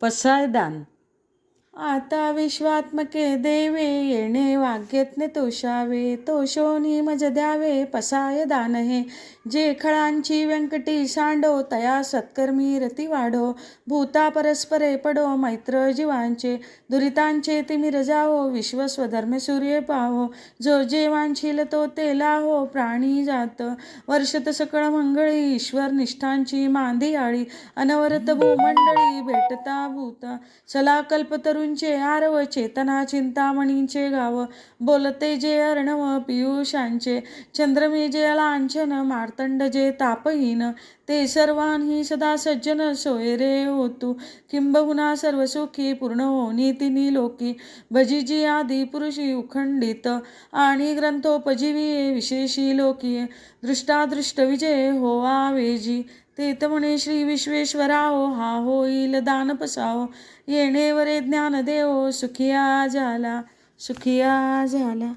पसायदान आता विश्वात्मके देवे येणे वाग्यज्ञ तोषावे. तोषोनी मज द्यावे पसाय दान हे जे खळांची व्यंकटी सांडो तया सत्कर्मी रती वाढो. भूता परस्परे पडो मैत्र जीवांचे. दुरितांचे तिमिर जावो विश्व स्वधर्म सूर्य पाहो जो जे वांछील तो ते लाहो प्राणी जात. वर्षत सकळ मंगळी ईश्वर निष्ठांची मांदी आळी अनवरत भूमंडळी भेटता भूत. सला कल्पतरूंचे आरव चेतना चिंतामणींचे गाव. बोलते जे अर्णव पियुषांचे. चंद्रमे जे लांछन मार्तंड जे तापहीन. ते सर्वांही सदा सज्जन सोयरे होतो होतू. किंबहुना सर्व सुखी पूर्ण होनी तिनी लोकी. भजिजी आदी पुरुषी उखंडित. आणि ग्रंथोपजीवी विशेषी लोकी. दृष्टादृष्ट विजय होवा वेजी तीर्थ म्हणे श्री विश्वेश्वराओ हा होईल दान पसाओ. येणे वरे ज्ञान देव सुखिया झाला सुखिया झाला